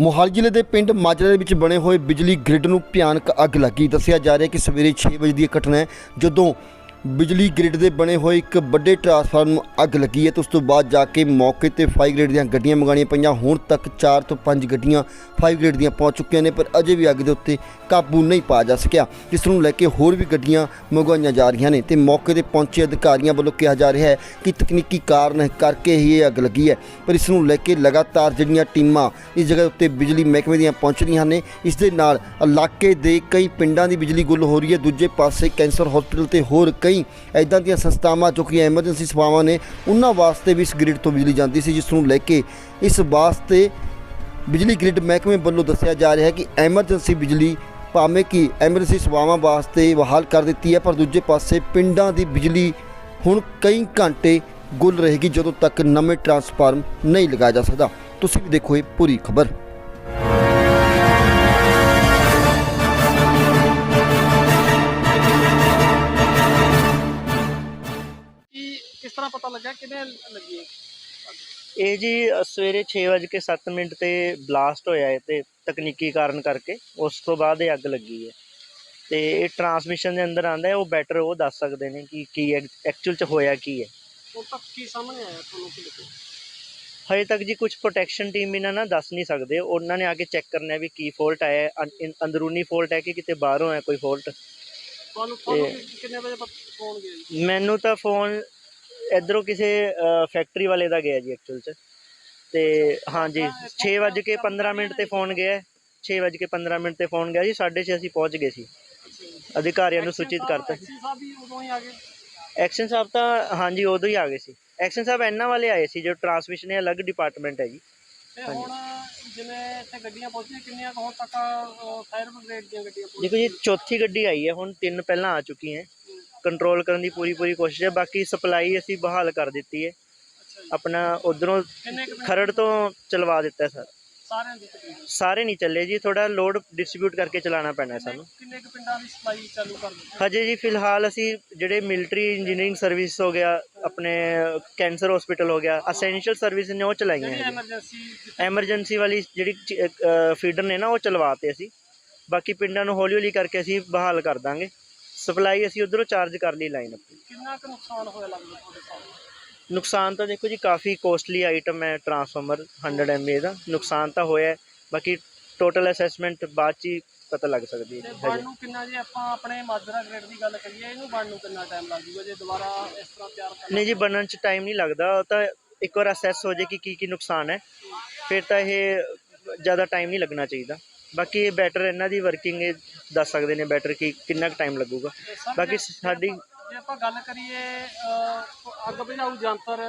ਮੋਹਾਲੀ ਜ਼ਿਲ੍ਹੇ ਦੇ ਪਿੰਡ ਮਾਜਰਾ ਦੇ ਵਿੱਚ ਬਣੇ ਹੋਏ ਬਿਜਲੀ ਗ੍ਰਿਡ ਨੂੰ ਭਿਆਨਕ ਅੱਗ ਲੱਗੀ। ਦੱਸਿਆ ਜਾ ਰਿਹਾ ਕਿ ਸਵੇਰੇ 6 ਵਜੇ ਦੀ ਇਹ ਘਟਨਾ ਹੈ, ਜਦੋਂ ਬਿਜਲੀ ਗ੍ਰਿਡ ਦੇ ਬਣੇ ਹੋਏ ਇੱਕ ਵੱਡੇ ਟਰਾਂਸਫਾਰਮਰ ਨੂੰ ਅੱਗ ਲੱਗੀ ਹੈ ਤੇ ਉਸ ਤੋਂ ਬਾਅਦ ਜਾ ਕੇ ਮੌਕੇ ਤੇ ਫਾਇਰ ਗ੍ਰੇਡ ਦੀਆਂ ਗੱਡੀਆਂ ਮੰਗਾਣੀਆਂ ਪਈਆਂ। ਹੁਣ ਤੱਕ 4 ਤੋਂ 5 ਗੱਡੀਆਂ ਫਾਇਰ ਗ੍ਰੇਡ ਦੀਆਂ ਪਹੁੰਚ ਚੁੱਕੀਆਂ ਨੇ, ਪਰ ਅਜੇ ਵੀ ਅੱਗ ਦੇ ਉੱਤੇ ਕਾਬੂ ਨਹੀਂ ਪਾਇਆ ਜਾ ਸਕਿਆ ਇਸ ਨੂੰ ਲੈ ਕੇ ਹੋਰ ਵੀ ਗੱਡੀਆਂ ਮੰਗਵਾਈਆਂ ਜਾ ਰਹੀਆਂ ਨੇ ਤੇ ਮੌਕੇ ਤੇ ਪਹੁੰਚੇ ਅਧਿਕਾਰੀਆਂ ਵੱਲੋਂ ਕਿਹਾ ਜਾ ਰਿਹਾ ਹੈ ਕਿ ਤਕਨੀਕੀ ਕਾਰਨ ਕਰਕੇ ਹੀ ਇਹ ਅੱਗ ਲੱਗੀ ਹੈ, ਪਰ ਇਸ ਨੂੰ ਲੈ ਕੇ ਲਗਾਤਾਰ ਜਿਹੜੀਆਂ ਟੀਮਾਂ ਇਸ ਜਗ੍ਹਾ ਉੱਤੇ ਬਿਜਲੀ ਮਹਿਕਮੇ ਦੀਆਂ ਪਹੁੰਚ ਰਹੀਆਂ ਨੇ, ਇਸ ਦੇ ਨਾਲ ਇਲਾਕੇ ਦੇ ਕਈ ਪਿੰਡਾਂ ਦੀ ਬਿਜਲੀ ਗੁੱਲ ਹੋ ਰਹੀ ਹੈ, ਦੂਜੇ ਪਾਸੇ ਕੈਂਸਰ ਹਸਪੀਟਲ ਤੇ ਹੋਰ ਕਈ ਐਦਾਂ ਦੀਆਂ ਸੰਸਥਾਵਾਂ ਜੋ ਕਿ ਐਮਰਜੈਂਸੀ ਸੇਵਾਵਾਂ ਨੇ, ਉਹਨਾਂ ਵਾਸਤੇ ਵੀ ਇਸ ਗ੍ਰਿਡ ਤੋਂ ਬਿਜਲੀ ਜਾਂਦੀ ਸੀ, ਜਿਸ ਨੂੰ ਲੈ ਕੇ ਇਸ ਵਾਸਤੇ ਬਿਜਲੀ ਗ੍ਰਿਡ ਮਹਿਕਮੇ ਵੱਲੋਂ ਦੱਸਿਆ ਜਾ ਰਿਹਾ ਹੈ ਕਿ ਐਮਰਜੈਂਸੀ ਬਿਜਲੀ ਭਾਵੇਂ ਕਿ ਐਮਰਜੈਂਸੀ ਸੇਵਾਵਾਂ ਵਾਸਤੇ ਬਹਾਲ ਕਰ ਦਿੱਤੀ ਹੈ, ਪਰ ਦੂਜੇ ਪਾਸੇ ਪਿੰਡਾਂ ਦੀ ਬਿਜਲੀ ਹੁਣ ਕਈ ਘੰਟੇ ਗੁੱਲ ਰਹੇਗੀ, ਜਦੋਂ ਤੱਕ ਨਵੇਂ ਟਰਾਂਸਫਾਰਮ ਨਹੀਂ ਲਗਾਇਆ ਜਾ ਸਕਦਾ। ਤੁਸੀਂ ਵੀ ਦੇਖੋ ਇਹ ਪੂਰੀ ਖਬਰ। ਪਤਾ ਲੱਗਾ ਕਿਵੇਂ ਲੱਗੀ ਹੈ? ਇਹ ਜੀ ਅ, ਸਵੇਰੇ 6:07 ਮਿੰਟ ਤੇ ਬਲਾਸਟ ਹੋਇਆ ਹੈ ਤੇ ਤਕਨੀਕੀ ਕਾਰਨ ਕਰਕੇ। ਉਸ ਤੋਂ ਬਾਅਦ ਇਹ ਅੱਗ ਲੱਗੀ ਹੈ। ਤੇ ਇਹ ਟਰਾਂਸਮਿਸ਼ਨ ਦੇ ਅੰਦਰ ਆਂਦਾ ਹੈ ਉਹ ਬੈਟਰ ਉਹ ਦੱਸ ਸਕਦੇ ਨੇ ਕਿ ਕੀ ਐਕਚੁਅਲ ਚ ਹੋਇਆ ਕੀ ਹੈ। ਹੁਣ ਤੱਕ ਕੀ ਸਾਹਮਣੇ ਆਇਆ ਤੁਹਾਨੂੰ ਕੀ ਲੱਗਿਆ? ਹਜੇ ਤੱਕ ਜੀ ਕੁਝ ਪ੍ਰੋਟੈਕਸ਼ਨ ਟੀਮ ਇਹਨਾਂ ਨਾਲ ਦੱਸ ਨਹੀਂ ਸਕਦੇ। ਉਹਨਾਂ ਨੇ ਆ ਕੇ ਚੈੱਕ ਕਰਨਾ ਹੈ ਵੀ ਕੀ ਫਾਲਟ ਆਇਆ ਹੈ। ਅੰ- ਇਨ- ਅੰਦਰੂਨੀ ਫਾਲਟ ਹੈ ਕਿ ਕਿਤੇ ਬਾਹਰੋਂ ਹੈ ਕੋਈ ਫਾਲਟ ਤੁਹਾਨੂੰ ਤੁਹਾਨੂੰ ਕਿ- ਕਿੰਨੇ ਵਜੇ ਫੋਨ ਗਿਆ ਜੀ? ਮੈਨੂੰ ਤਾਂ ਫੋਨ ਇਧਰੋਂ ਕਿਸੇ ਫੈਕਟਰੀ ਵਾਲੇ ਦਾ ਗਿਆ ਜੀ ਐਕਚੁਅਲ ਚ। ਤੇ ਹਾਂਜੀ 6:15 ਮਿੰਟ ਤੇ ਫੋਨ ਗਿਆ 6:15 ਮਿੰਟ ਤੇ ਫੋਨ ਗਿਆ ਜੀ 6:30 ਅਸੀਂ ਪਹੁੰਚ ਗਏ ਸੀ। ਅਧਿਕਾਰੀਆਂ ਨੂੰ ਸੂਚਿਤ ਕਰਤਾ। ਐਕਸ਼ਨ ਸਾਹਿਬ ਤਾਂ ਹਾਂਜੀ ਉਦੋਂ ਹੀ ਆ ਗਏ ਸੀ। ਐਕਸ਼ਨ ਸਾਹਿਬ ਇਹਨਾਂ ਵਾਲੇ ਆਏ ਸੀ ਜੋ ਟਰਾਂਸਮਿਸ਼ਨ ਹੈ ਅਲੱਗ ਡਿਪਾਰਟਮੈਂਟ ਹੈ ਜੀ। ਹੁਣ ਜਿਵੇਂ ਇੱਥੇ ਗੱਡੀਆਂ ਪਹੁੰਚੀਆਂ ਕਿੰਨੀਆਂ ਹੁਣ ਤੱਕ ਫਾਇਰ ਬ੍ਰਿਗੇਡ ਦੀਆਂ ਗੱਡੀਆਂ ਦੇਖੋ ਜੀ ਚੌਥੀ ਗੱਡੀ ਆਈ ਹੈ ਹੁਣ ਤਿੰਨ ਪਹਿਲਾਂ ਆ ਚੁੱਕੀ ਹੈ ਕੰਟਰੋਲ ਕਰਨ ਦੀ ਪੂਰੀ ਪੂਰੀ ਕੋਸ਼ਿਸ਼ ਹੈ ਬਾਕੀ ਸਪਲਾਈ ਅਸੀਂ ਬਹਾਲ ਕਰ ਦਿੱਤੀ ਹੈ। ਆਪਣਾ ਉਧਰੋਂ ਖਰੜ ਤੋਂ ਚਲਵਾ ਦਿੱਤਾ ਸਰ। ਸਾਰਿਆਂ ਦੀ ਤਕਰੀਬਨ? ਸਾਰੇ ਨਹੀਂ ਚੱਲੇ ਜੀ ਥੋੜਾ ਲੋਡ ਡਿਸਟ੍ਰੀਬਿਊਟ ਕਰਕੇ ਚਲਾਉਣਾ ਪੈਣਾ ਸਾਨੂੰ। ਕਿੰਨੇ ਕੁ ਪਿੰਡਾਂ ਦੀ ਸਪਲਾਈ ਚਾਲੂ ਕਰ ਦਿੱਤੀ? ਹਜੇ ਜੀ ਫਿਲਹਾਲ ਅਸੀਂ ਜਿਹੜੇ ਮਿਲਟਰੀ ਇੰਜੀਨੀਅਰਿੰਗ ਸਰਵਿਸ ਹੋ ਗਿਆ ਆਪਣੇ ਕੈਂਸਰ ਹਸਪੀਟਲ ਹੋ ਗਿਆ ਅਸੈਂਸ਼ੀਅਲ ਸਰਵਿਸ ਨੇ ਉਹ ਚਲਾਈਆਂ ਐਮਰਜੈਂਸੀ ਐਮਰਜੈਂਸੀ ਵਾਲੀ ਜਿਹੜੀ ਫੀਡਰ ਨੇ ਨਾ ਉਹ ਚਲਵਾਤੇ ਅਸੀਂ। ਬਾਕੀ ਪਿੰਡਾਂ ਨੂੰ ਹੌਲੀ ਹੌਲੀ ਕਰਕੇ ਅਸੀਂ ਬਹਾਲ ਕਰ ਦਾਂਗੇ। ਸਪਲਾਈ ਅਸੀਂ ਉਧਰੋਂ ਚਾਰਜ ਕਰ ਲਈ ਲਾਈਨ ਆਪਣੀ। ਕਿੰਨਾ ਕੁ ਨੁਕਸਾਨ ਹੋਇਆ ਲੱਗਦਾ ਤੁਹਾਡੇ ਸਾਹਮਣੇ? ਨੁਕਸਾਨ ਤਾਂ ਦੇਖੋ ਜੀ ਕਾਫੀ ਕੋਸਟਲੀ ਆਈਟਮ ਹੈ ਟਰਾਂਸਫਾਰਮਰ 100 ਐਮਏ ਦਾ। ਨੁਕਸਾਨ ਤਾਂ ਹੋਇਆ ਹੈ ਬਾਕੀ ਟੋਟਲ ਅਸੈਸਮੈਂਟ ਬਾਅਦ ਚ ਹੀ ਪਤਾ ਲੱਗ ਸਕਦੀ ਤੇ ਹੈ ਬਣ ਹਜੇ। ਨੂੰ ਕਿੰਨਾ ਜੇ ਆਪਾਂ ਆਪਣੇ ਮਾਜਰਾ ਗ੍ਰੇਡ ਦੀ ਗੱਲ ਕਰੀਏ ਇਹਨੂੰ ਬਣ ਨੂੰ ਕਿੰਨਾ ਟਾਈਮ ਲੱਗ ਜੂਗਾ ਜੇ ਦੁਬਾਰਾ ਇਸ ਤਰ੍ਹਾਂ ਤਿਆਰ ਕਰਨਾ ਨਹੀਂ ਜੀ ਬਣਨ ਚ ਟਾਈਮ ਨਹੀਂ ਲੱਗਦਾ। ਉਹ ਤਾਂ ਇੱਕ ਵਾਰ ਅਸੈਸ ਹੋ ਜੇ ਕਿ ਕੀ ਕੀ ਨੁਕਸਾਨ ਹੈ। ਫਿਰ ਤਾਂ ਇਹ ਜ਼ਿਆਦਾ ਟਾਈਮ ਨਹੀਂ ਲੱਗਣਾ ਚਾਹੀਦਾ। ਬਾਕੀ ਇਹ ਬੈਟਰ ਇਹਨਾਂ ਦੀ ਵਰਕਿੰਗ ਇਹ ਦੱਸ ਸਕਦੇ ਨੇ ਬੈਟਰ ਕਿ ਕਿੰਨਾ ਕੁ ਟਾਈਮ ਲੱਗੂਗਾ। ਬਾਕੀ ਸਾਡੀ ਜੇ ਆਪਾਂ ਗੱਲ ਕਰੀਏ ਅੱਗ ਬੁਝਾਊ ਯੰਤਰ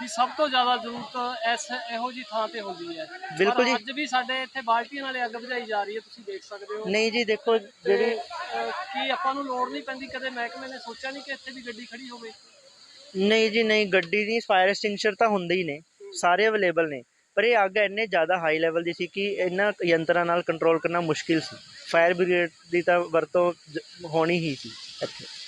ਦੀ ਸਭ ਤੋਂ ਜ਼ਿਆਦਾ ਜ਼ਰੂਰਤ ਇਸ ਇਹੋ ਜੀ ਥਾਂ ਤੇ ਹੁੰਦੀ ਹੈ। ਬਿਲਕੁਲ ਜੀ। ਅੱਜ ਵੀ ਸਾਡੇ ਇੱਥੇ ਬਾਲਟੀਆਂ ਨਾਲੇ ਅੱਗ ਬੁਝਾਈ ਜਾ ਰਹੀ ਹੈ ਤੁਸੀਂ ਦੇਖ ਸਕਦੇ ਹੋ। ਨਹੀਂ ਜੀ ਦੇਖੋ ਜਿਹੜੀ ਕੀ ਆਪਾਂ ਨੂੰ ਲੋੜ ਨਹੀਂ ਪੈਂਦੀ ਕਦੇ ਮਹਿਕਮੇ ਨੇ ਸੋਚਿਆ ਨਹੀਂ ਕਿ ਇੱਥੇ ਵੀ ਗੱਡੀ ਖੜੀ ਹੋਵੇ? ਨਹੀਂ ਜੀ ਨਹੀਂ ਗੱਡੀ ਦੀ ਫਾਇਰ ਐਕਸਟਿੰਗੁਇਸ਼ਰ ਤਾਂ ਹੁੰਦੇ ਹੀ ਨੇ ਸਾਰੇ ਅਵੇਲੇਬਲ ਨੇ। ਪਰ ਇਹ ਅੱਗ ਇੰਨੇ ਜ਼ਿਆਦਾ ਹਾਈ ਲੈਵਲ ਦੀ ਸੀ ਕਿ ਇਹਨਾਂ ਯੰਤਰਾਂ ਨਾਲ ਕੰਟਰੋਲ ਕਰਨਾ ਮੁਸ਼ਕਿਲ ਸੀ। ਫਾਇਰ ਬ੍ਰਿਗੇਡ ਦੀ ਤਾਂ ਵਰਤੋਂ ਜ- ਹੋਣੀ ਹੀ ਸੀ ਇੱਥੇ।